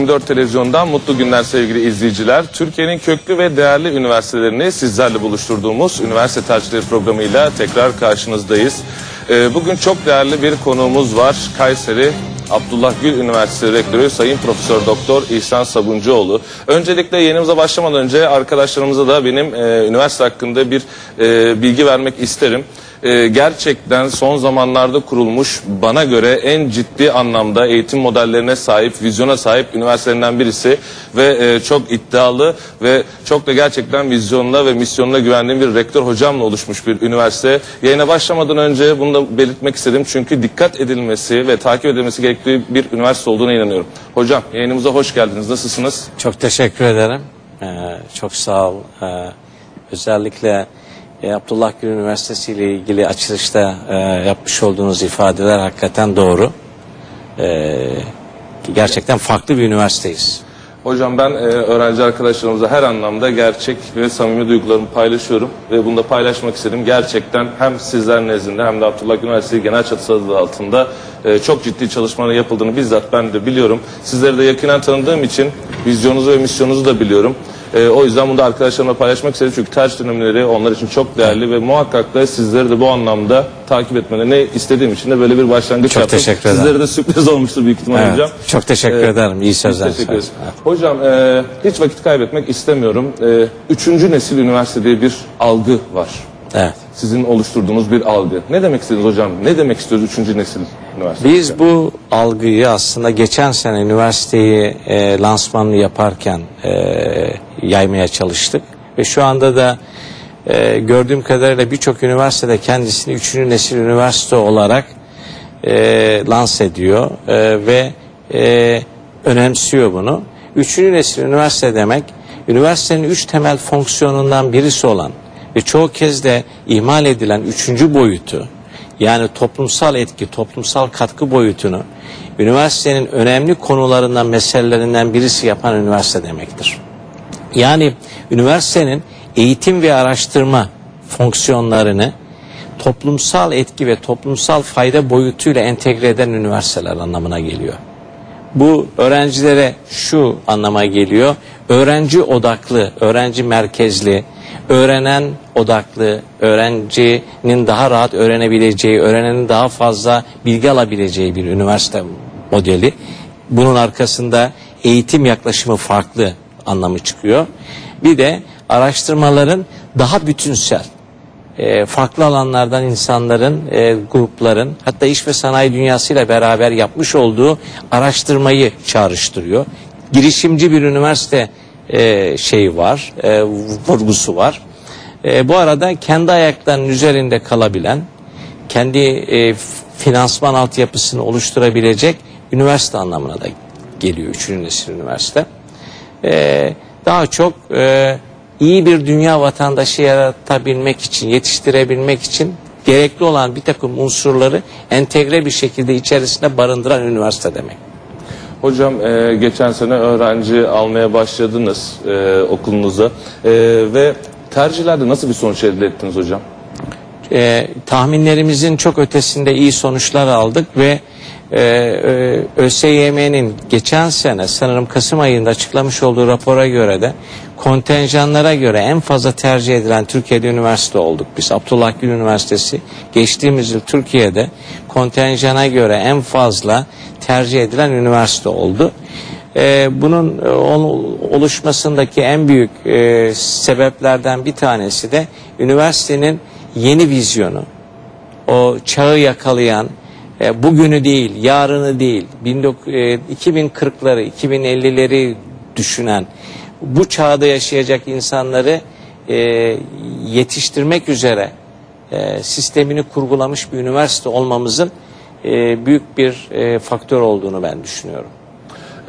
24 televizyondan mutlu günler sevgili izleyiciler. Türkiye'nin köklü ve değerli üniversitelerini sizlerle buluşturduğumuz üniversite tercihleri programıyla tekrar karşınızdayız. Ee, bugün çok değerli bir konuğumuz var. Kayseri Abdullah Gül Üniversitesi Rektörü Sayın Profesör Doktor İhsan Sabuncuoğlu. Öncelikle yayınımıza başlamadan önce arkadaşlarımıza da benim e, üniversite hakkında bir e, bilgi vermek isterim. E, gerçekten son zamanlarda kurulmuş bana göre en ciddi anlamda eğitim modellerine sahip, vizyona sahip üniversitelerinden birisi ve e, çok iddialı ve çok da gerçekten vizyonuna ve misyonuna güvendiğim bir rektör hocamla oluşmuş bir üniversite. Yayına başlamadan önce bunu da belirtmek istedim çünkü dikkat edilmesi ve takip edilmesi gerektiği bir üniversite olduğuna inanıyorum. Hocam yayınımıza hoş geldiniz. Nasılsınız? Çok teşekkür ederim. Ee, çok sağ ol. Ee, özellikle e, Abdullah Gül Üniversitesi ile ilgili açılışta e, yapmış olduğunuz ifadeler hakikaten doğru. Ee, gerçekten farklı bir üniversiteyiz. Hocam ben e, öğrenci arkadaşlarımıza her anlamda gerçek ve samimi duygularımı paylaşıyorum ve bunu da paylaşmak istedim. Gerçekten hem sizler nezdinde hem de Abdullah Üniversitesi genel çatısı altında e, çok ciddi çalışmaların yapıldığını bizzat ben de biliyorum. Sizleri de yakinen tanıdığım için vizyonunuzu ve misyonunuzu da biliyorum. E, o yüzden bunu da arkadaşlarımla paylaşmak istedim çünkü tercih dönemleri onlar için çok değerli ve muhakkak da sizleri de bu anlamda takip etmelerini istediğim için de böyle bir başlangıç Çok yaptım. teşekkür ederim. Sizlere de sürpriz olmuştur büyük ihtimalle Evet, hocam. çok teşekkür Ee, ederim. İyi sözler. teşekkür ederiz. Evet. Hocam e, hiç vakit kaybetmek istemiyorum. E, üçüncü nesil üniversite diye bir algı var. Evet. Sizin oluşturduğunuz bir algı. Ne demek istediniz hocam? Ne demek istiyoruz üçüncü nesil? Biz bu algıyı aslında geçen sene üniversiteyi e, lansmanını yaparken e, yaymaya çalıştık. Ve şu anda da e, gördüğüm kadarıyla birçok üniversitede kendisini üçüncü nesil üniversite olarak e, lanse ediyor e, ve e, önemsiyor bunu. Üçüncü nesil üniversite demek, üniversitenin üç temel fonksiyonundan birisi olan ve çoğu kez de ihmal edilen üçüncü boyutu, yani toplumsal etki, toplumsal katkı boyutunu üniversitenin önemli konularından, meselelerinden birisi yapan üniversite demektir. Yani üniversitenin eğitim ve araştırma fonksiyonlarını toplumsal etki ve toplumsal fayda boyutuyla entegre eden üniversiteler anlamına geliyor. Bu öğrencilere şu anlama geliyor. Öğrenci odaklı, öğrenci merkezli, öğrenen odaklı, öğrencinin daha rahat öğrenebileceği, öğrenenin daha fazla bilgi alabileceği bir üniversite modeli. Bunun arkasında eğitim yaklaşımı farklı anlamı çıkıyor. Bir de araştırmaların daha bütünsel, e, farklı alanlardan insanların, e, grupların hatta iş ve sanayi dünyasıyla beraber yapmış olduğu araştırmayı çağrıştırıyor. Girişimci bir üniversite e, şeyi var, e, vurgusu var. E, bu arada kendi ayaklarının üzerinde kalabilen, kendi e, finansman altyapısını oluşturabilecek üniversite anlamına da geliyor üçüncü nesil üniversite. E, daha çok e, iyi bir dünya vatandaşı yaratabilmek için, yetiştirebilmek için gerekli olan bir takım unsurları entegre bir şekilde içerisinde barındıran üniversite demek. Hocam e, geçen sene öğrenci almaya başladınız e, okulunuza E, ve tercihlerde nasıl bir sonuç elde ettiniz hocam? e, tahminlerimizin çok ötesinde iyi sonuçlar aldık ve e, e, ÖSYM'nin geçen sene sanırım Kasım ayında açıklamış olduğu rapora göre de kontenjanlara göre en fazla tercih edilen Türkiye'de üniversite olduk biz. Abdullah Gül Üniversitesi geçtiğimiz yıl Türkiye'de kontenjana göre en fazla tercih edilen üniversite oldu. Ee, bunun e, ol- oluşmasındaki en büyük e, sebeplerden bir tanesi de üniversitenin yeni vizyonu. O çağı yakalayan, e, bugünü değil, yarını değil, 19 e, 2040'ları, 2050'leri düşünen, bu çağda yaşayacak insanları e, yetiştirmek üzere e, sistemini kurgulamış bir üniversite olmamızın e, büyük bir e, faktör olduğunu ben düşünüyorum.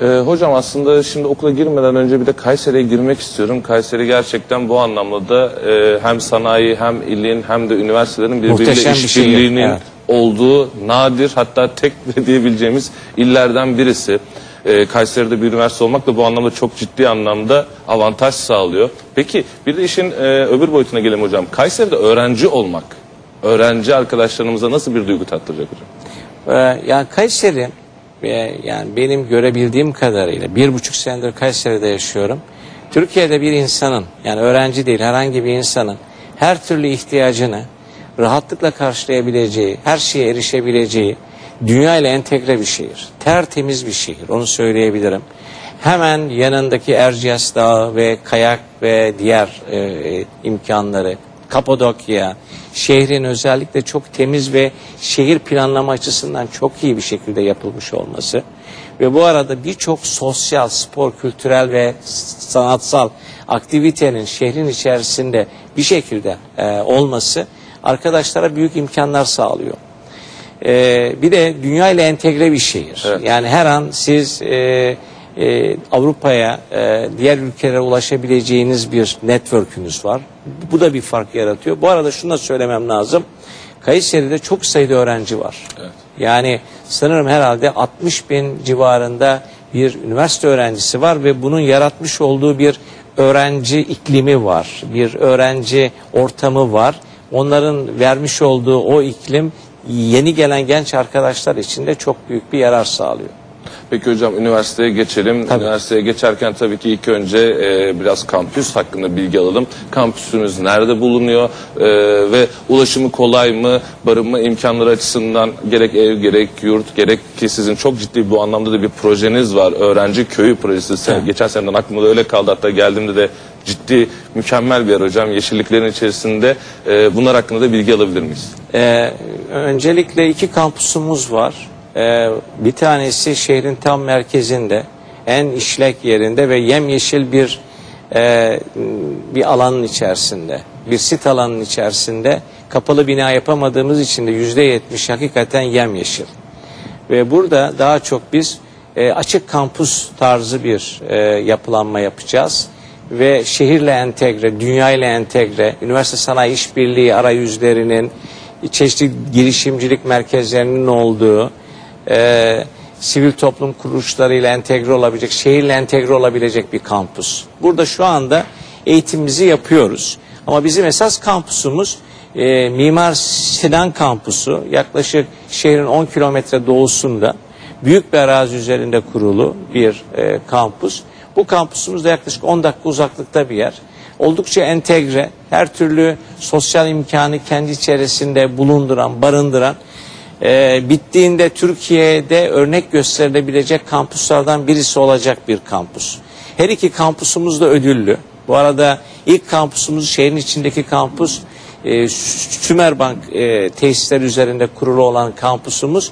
E, hocam aslında şimdi okula girmeden önce bir de Kayseri'ye girmek istiyorum. Kayseri gerçekten bu anlamda da e, hem sanayi hem ilin hem de üniversitelerin birbiriyle Muhteşem bir işbirliğinin evet. olduğu nadir hatta tek diyebileceğimiz illerden birisi. E, Kayseri'de bir üniversite olmak da bu anlamda çok ciddi anlamda avantaj sağlıyor. Peki bir de işin e, öbür boyutuna gelelim hocam. Kayseri'de öğrenci olmak, öğrenci arkadaşlarımıza nasıl bir duygu tattıracak hocam? Ee, yani Kayseri ve yani benim görebildiğim kadarıyla bir buçuk senedir Kayseri'de yaşıyorum. Türkiye'de bir insanın yani öğrenci değil herhangi bir insanın her türlü ihtiyacını rahatlıkla karşılayabileceği, her şeye erişebileceği dünya ile entegre bir şehir. Tertemiz bir şehir onu söyleyebilirim. Hemen yanındaki Erciyes Dağı ve kayak ve diğer e, imkanları, Kapadokya, şehrin özellikle çok temiz ve şehir planlama açısından çok iyi bir şekilde yapılmış olması ve bu arada birçok sosyal, spor, kültürel ve sanatsal aktivitenin şehrin içerisinde bir şekilde e, olması arkadaşlara büyük imkanlar sağlıyor. E, bir de dünya ile entegre bir şehir. Evet. Yani her an siz e, e, Avrupa'ya, e, diğer ülkelere ulaşabileceğiniz bir network'ünüz var. Bu da bir fark yaratıyor. Bu arada şunu da söylemem lazım. Kayseri'de çok sayıda öğrenci var. Evet. Yani sanırım herhalde 60 bin civarında bir üniversite öğrencisi var ve bunun yaratmış olduğu bir öğrenci iklimi var. Bir öğrenci ortamı var. Onların vermiş olduğu o iklim yeni gelen genç arkadaşlar için de çok büyük bir yarar sağlıyor. Peki hocam üniversiteye geçelim. Tabii. Üniversiteye geçerken tabii ki ilk önce e, biraz kampüs hakkında bilgi alalım. Kampüsünüz nerede bulunuyor E, ve ulaşımı kolay mı? Barınma imkanları açısından gerek ev gerek yurt gerek ki sizin çok ciddi bu anlamda da bir projeniz var. Öğrenci köyü projesi. Sen, geçen seneden aklımda öyle kaldı. Hatta geldiğimde de ciddi mükemmel bir yer hocam. Yeşilliklerin içerisinde e, bunlar hakkında da bilgi alabilir miyiz? Ee, öncelikle iki kampusumuz var. Ee, bir tanesi şehrin tam merkezinde, en işlek yerinde ve yemyeşil bir e, bir alanın içerisinde, bir sit alanın içerisinde kapalı bina yapamadığımız için de yüzde yetmiş hakikaten yemyeşil. Ve burada daha çok biz e, açık kampus tarzı bir e, yapılanma yapacağız. Ve şehirle entegre, dünyayla entegre, üniversite sanayi işbirliği arayüzlerinin, çeşitli girişimcilik merkezlerinin olduğu, e, sivil toplum kuruluşlarıyla entegre olabilecek, şehirle entegre olabilecek bir kampüs. Burada şu anda eğitimimizi yapıyoruz. Ama bizim esas kampüsümüz e, Mimar Sinan Kampusu yaklaşık şehrin 10 kilometre doğusunda büyük bir arazi üzerinde kurulu bir e, kampüs. Bu kampüsümüz de yaklaşık 10 dakika uzaklıkta bir yer. Oldukça entegre, her türlü sosyal imkanı kendi içerisinde bulunduran, barındıran, e, bittiğinde Türkiye'de örnek gösterilebilecek kampüslerden birisi olacak bir kampüs. Her iki kampüsümüz de ödüllü. Bu arada ilk kampüsümüz şehrin içindeki kampüs e, Sümerbank e, tesisleri üzerinde kurulu olan kampüsümüz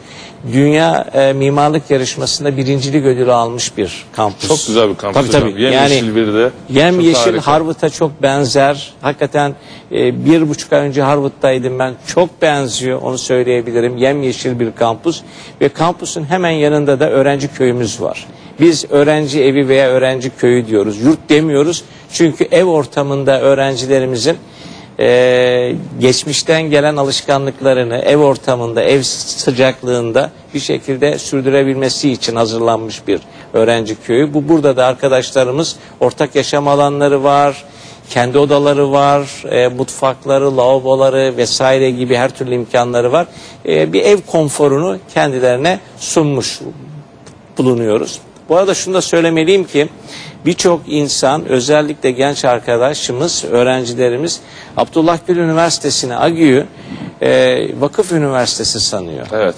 dünya e, mimarlık yarışmasında birincilik ödülü almış bir kampüs. Çok güzel bir kampüs Tabii tabii. Yemyeşil yani, bir de. Yem yeşil. Harvard'a çok benzer. Hakikaten e, bir buçuk ay önce Harvard'daydım ben. Çok benziyor onu söyleyebilirim. Yem yeşil bir kampüs ve kampüsün hemen yanında da öğrenci köyümüz var. Biz öğrenci evi veya öğrenci köyü diyoruz. Yurt demiyoruz. Çünkü ev ortamında öğrencilerimizin e, geçmişten gelen alışkanlıklarını ev ortamında, ev sıcaklığında bir şekilde sürdürebilmesi için hazırlanmış bir öğrenci köyü. Bu burada da arkadaşlarımız ortak yaşam alanları var, kendi odaları var, e, mutfakları, lavaboları vesaire gibi her türlü imkanları var. E, bir ev konforunu kendilerine sunmuş bulunuyoruz. Bu arada şunu da söylemeliyim ki birçok insan özellikle genç arkadaşımız, öğrencilerimiz Abdullah Gül Üniversitesi'ni, AGÜ'yü e, vakıf üniversitesi sanıyor. Evet.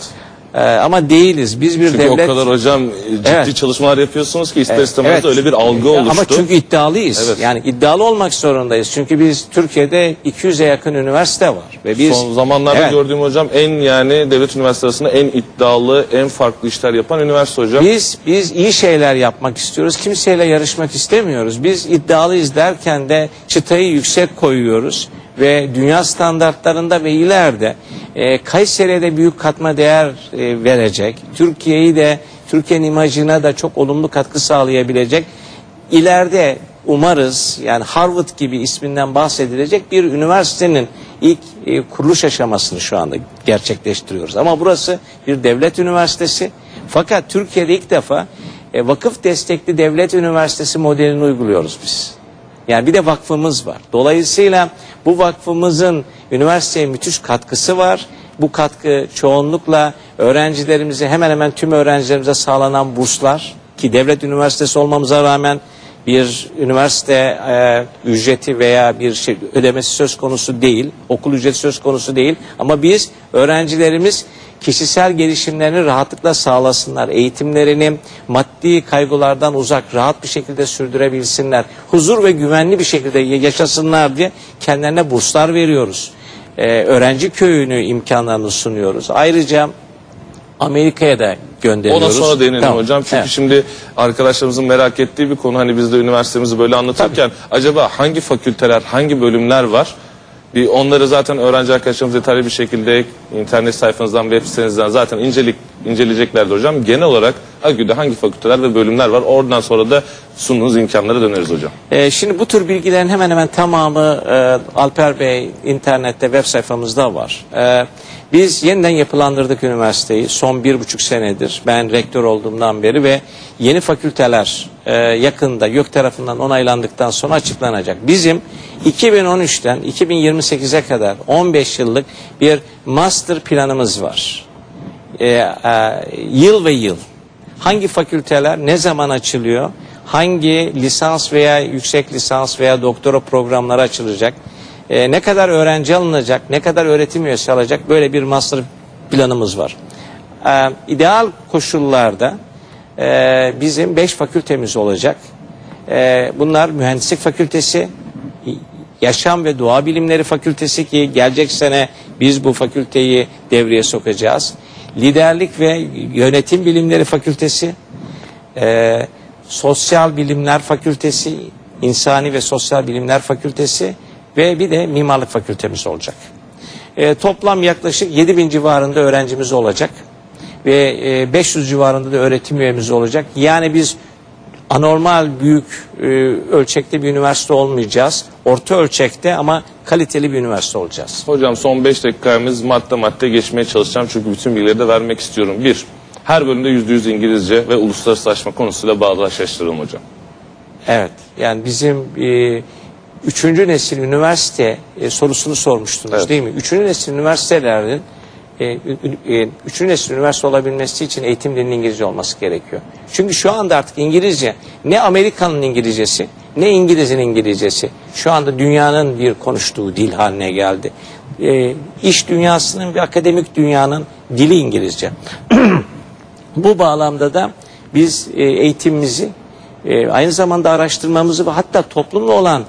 E, ama değiliz. Biz bir Çünkü devlet... o kadar hocam e, ciddi Evet. çalışmalar yapıyorsunuz ki ister Evet, istemez evet. öyle bir algı oluştu. Ama çünkü iddialıyız. Evet. Yani iddialı olmak zorundayız. Çünkü biz Türkiye'de 200'e yakın üniversite var. Ve biz Son zamanlarda Evet. gördüğüm hocam en yani devlet üniversitesi arasında en iddialı, en farklı işler yapan üniversite hocam. Biz biz iyi şeyler yapmak istiyoruz. Kimseyle yarışmak istemiyoruz. Biz iddialıyız derken de çıtayı yüksek koyuyoruz ve dünya standartlarında ve ileride e, Kayseri'ye de büyük katma değer e, verecek. Türkiye'yi de Türkiye'nin imajına da çok olumlu katkı sağlayabilecek. İleride umarız yani Harvard gibi isminden bahsedilecek bir üniversitenin ilk e, kuruluş aşamasını şu anda gerçekleştiriyoruz. Ama burası bir devlet üniversitesi. Fakat Türkiye'de ilk defa e, vakıf destekli devlet üniversitesi modelini uyguluyoruz biz. Yani bir de vakfımız var. Dolayısıyla bu vakfımızın üniversiteye müthiş katkısı var. Bu katkı çoğunlukla öğrencilerimize hemen hemen tüm öğrencilerimize sağlanan burslar ki devlet üniversitesi olmamıza rağmen bir üniversite e, ücreti veya bir şey ödemesi söz konusu değil, okul ücreti söz konusu değil ama biz öğrencilerimiz kişisel gelişimlerini rahatlıkla sağlasınlar, eğitimlerini maddi kaygılardan uzak, rahat bir şekilde sürdürebilsinler, huzur ve güvenli bir şekilde yaşasınlar diye kendilerine burslar veriyoruz. Ee, öğrenci köyünü imkanlarını sunuyoruz. Ayrıca Amerika'ya da gönderiyoruz. Ona sonra değinelim Tamam, hocam. Çünkü evet. şimdi arkadaşlarımızın merak ettiği bir konu. Hani biz de üniversitemizi böyle anlatırken acaba hangi fakülteler, hangi bölümler var? Bir onları zaten öğrenci arkadaşlarımız detaylı bir şekilde internet sayfanızdan, web sitenizden zaten incelik, inceleyeceklerdir hocam. Genel olarak AGÜ'de hangi fakülteler ve bölümler var? Oradan sonra da sunduğunuz imkanlara döneriz hocam. Ee, şimdi bu tür bilgilerin hemen hemen tamamı e, Alper Bey internette web sayfamızda var. Ee, biz yeniden yapılandırdık üniversiteyi son bir buçuk senedir. Ben rektör olduğumdan beri ve yeni fakülteler e, yakında YÖK tarafından onaylandıktan sonra açıklanacak. Bizim 2013'ten 2028'e kadar 15 yıllık bir master planımız var. Ee, e, yıl ve yıl hangi fakülteler ne zaman açılıyor, hangi lisans veya yüksek lisans veya doktora programları açılacak, e, ne kadar öğrenci alınacak, ne kadar öğretim üyesi alacak böyle bir master planımız var. E, ideal koşullarda e, bizim beş fakültemiz olacak. E, bunlar mühendislik fakültesi, Yaşam ve Doğa Bilimleri Fakültesi ki gelecek sene biz bu fakülteyi devreye sokacağız. Liderlik ve Yönetim Bilimleri Fakültesi, e, Sosyal Bilimler Fakültesi, İnsani ve Sosyal Bilimler Fakültesi ve bir de Mimarlık Fakültemiz olacak. E, toplam yaklaşık 7 bin civarında öğrencimiz olacak ve e, 500 civarında da öğretim üyemiz olacak. Yani biz anormal büyük e, ölçekte bir üniversite olmayacağız. Orta ölçekte ama kaliteli bir üniversite olacağız. Hocam son 5 dakikamız madde madde geçmeye çalışacağım. Çünkü bütün bilgileri de vermek istiyorum. Bir, her bölümde %100 İngilizce ve uluslararasılaşma konusuyla bağdaşlaştıralım hocam. Evet. Yani bizim e, üçüncü nesil üniversite e, sorusunu sormuştunuz Evet. değil mi? Üçüncü nesil üniversitelerin e, e, üçüncü nesil üniversite olabilmesi için eğitim dilinin İngilizce olması gerekiyor. Çünkü şu anda artık İngilizce ne Amerikan'ın İngilizcesi ne İngiliz'in İngilizcesi şu anda dünyanın bir konuştuğu dil haline geldi. E, iş dünyasının ve akademik dünyanın dili İngilizce. Bu bağlamda da biz e, eğitimimizi e, aynı zamanda araştırmamızı ve hatta toplumla olan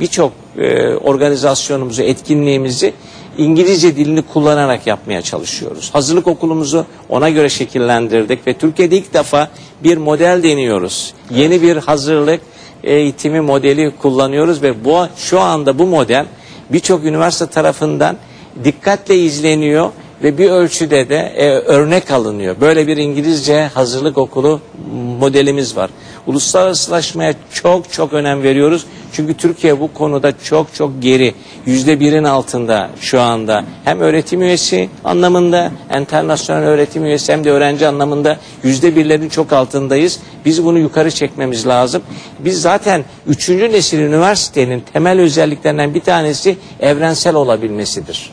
birçok e, organizasyonumuzu, etkinliğimizi İngilizce dilini kullanarak yapmaya çalışıyoruz. Hazırlık okulumuzu ona göre şekillendirdik ve Türkiye'de ilk defa bir model deniyoruz. Yeni bir hazırlık eğitimi modeli kullanıyoruz ve bu şu anda bu model birçok üniversite tarafından dikkatle izleniyor ve bir ölçüde de e, örnek alınıyor. Böyle bir İngilizce hazırlık okulu modelimiz var. Uluslararasılaşmaya çok çok önem veriyoruz. Çünkü Türkiye bu konuda çok çok geri. Yüzde birin altında şu anda. Hem öğretim üyesi anlamında, internasyonel öğretim üyesi hem de öğrenci anlamında yüzde birlerin çok altındayız. Biz bunu yukarı çekmemiz lazım. Biz zaten üçüncü nesil üniversitenin temel özelliklerinden bir tanesi evrensel olabilmesidir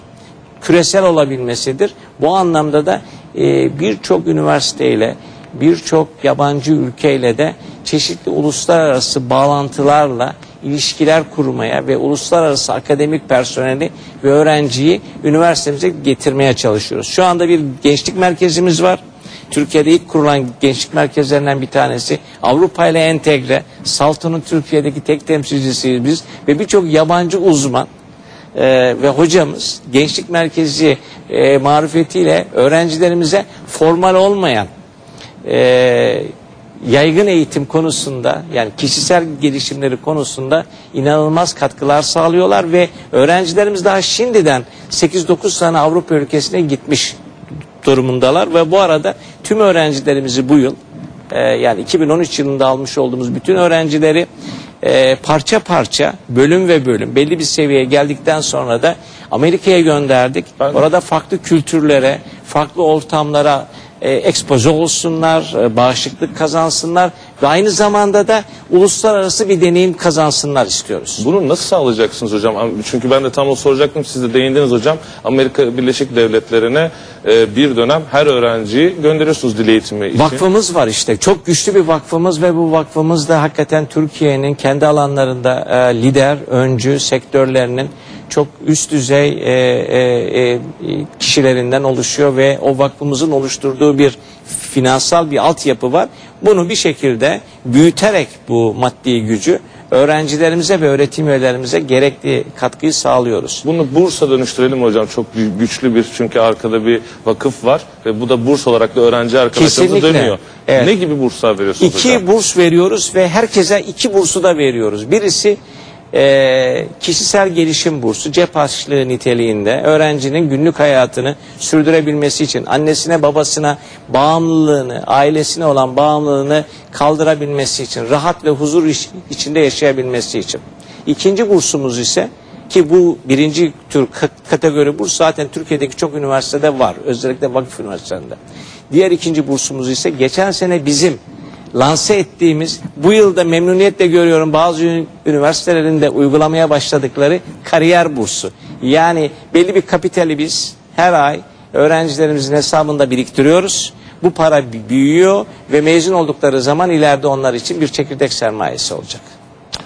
küresel olabilmesidir. Bu anlamda da e, birçok üniversiteyle, birçok yabancı ülkeyle de çeşitli uluslararası bağlantılarla ilişkiler kurmaya ve uluslararası akademik personeli ve öğrenciyi üniversitemize getirmeye çalışıyoruz. Şu anda bir gençlik merkezimiz var. Türkiye'de ilk kurulan gençlik merkezlerinden bir tanesi. Avrupa ile entegre. Salto'nun Türkiye'deki tek temsilcisiyiz biz. Ve birçok yabancı uzman e, ve hocamız gençlik merkezi e, marifetiyle öğrencilerimize formal olmayan e, yaygın eğitim konusunda yani kişisel gelişimleri konusunda inanılmaz katkılar sağlıyorlar ve öğrencilerimiz daha şimdiden 8-9 tane Avrupa ülkesine gitmiş durumundalar ve bu arada tüm öğrencilerimizi bu yıl e, yani 2013 yılında almış olduğumuz bütün öğrencileri e, parça parça bölüm ve bölüm belli bir seviyeye geldikten sonra da Amerika'ya gönderdik. Ben- Orada farklı kültürlere, farklı ortamlara e, ekspoze olsunlar, e, bağışıklık kazansınlar ve aynı zamanda da uluslararası bir deneyim kazansınlar istiyoruz. Bunu nasıl sağlayacaksınız hocam? Çünkü ben de tam o soracaktım. Siz de değindiniz hocam. Amerika Birleşik Devletleri'ne e, bir dönem her öğrenciyi gönderiyorsunuz dil eğitimi için. Vakfımız var işte. Çok güçlü bir vakfımız ve bu vakfımız da hakikaten Türkiye'nin kendi alanlarında e, lider, öncü sektörlerinin çok üst düzey e, e, e, kişilerinden oluşuyor ve o vakfımızın oluşturduğu bir finansal bir altyapı var. Bunu bir şekilde büyüterek bu maddi gücü öğrencilerimize ve öğretim üyelerimize gerekli katkıyı sağlıyoruz. Bunu Bursa dönüştürelim hocam. Çok gü- güçlü bir çünkü arkada bir vakıf var ve bu da burs olarak da öğrenci arkadaşlarımıza dönüyor. Evet. Ne gibi burslar veriyorsunuz İki hocam? burs veriyoruz ve herkese iki bursu da veriyoruz. Birisi e, kişisel gelişim bursu cep harçlığı niteliğinde öğrencinin günlük hayatını sürdürebilmesi için annesine babasına bağımlılığını ailesine olan bağımlılığını kaldırabilmesi için rahat ve huzur iç- içinde yaşayabilmesi için. İkinci bursumuz ise ki bu birinci tür ka- kategori burs zaten Türkiye'deki çok üniversitede var. Özellikle vakıf üniversitelerinde. Diğer ikinci bursumuz ise geçen sene bizim lanse ettiğimiz bu yılda memnuniyetle görüyorum bazı ün- üniversitelerinde uygulamaya başladıkları kariyer bursu. Yani belli bir kapitali biz her ay öğrencilerimizin hesabında biriktiriyoruz. Bu para büyüyor ve mezun oldukları zaman ileride onlar için bir çekirdek sermayesi olacak.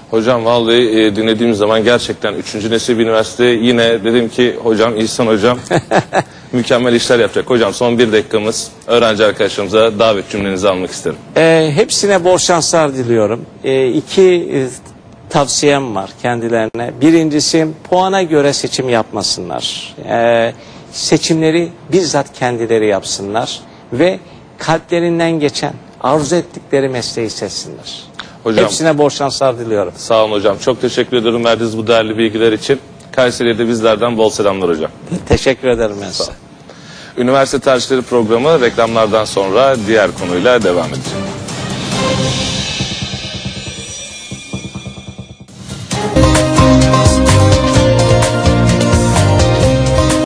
Hocam vallahi e, dinlediğim zaman gerçekten 3. nesil bir üniversite yine dedim ki hocam İhsan hocam mükemmel işler yapacak. Hocam son bir dakikamız öğrenci arkadaşlarımıza davet cümlenizi almak isterim. Ee, hepsine bol şanslar diliyorum. Ee, iki e, tavsiyem var kendilerine. Birincisi puana göre seçim yapmasınlar. Ee, seçimleri bizzat kendileri yapsınlar ve kalplerinden geçen arzu ettikleri mesleği seçsinler. Hocam- Hepsine bol şanslar diliyorum. Sağ olun hocam. Çok teşekkür ederim verdiğiniz bu değerli bilgiler için. Kayseri'ye de bizlerden bol selamlar hocam. Teşekkür ederim ben size. Üniversite tercihleri programı reklamlardan sonra diğer konuyla devam edecek.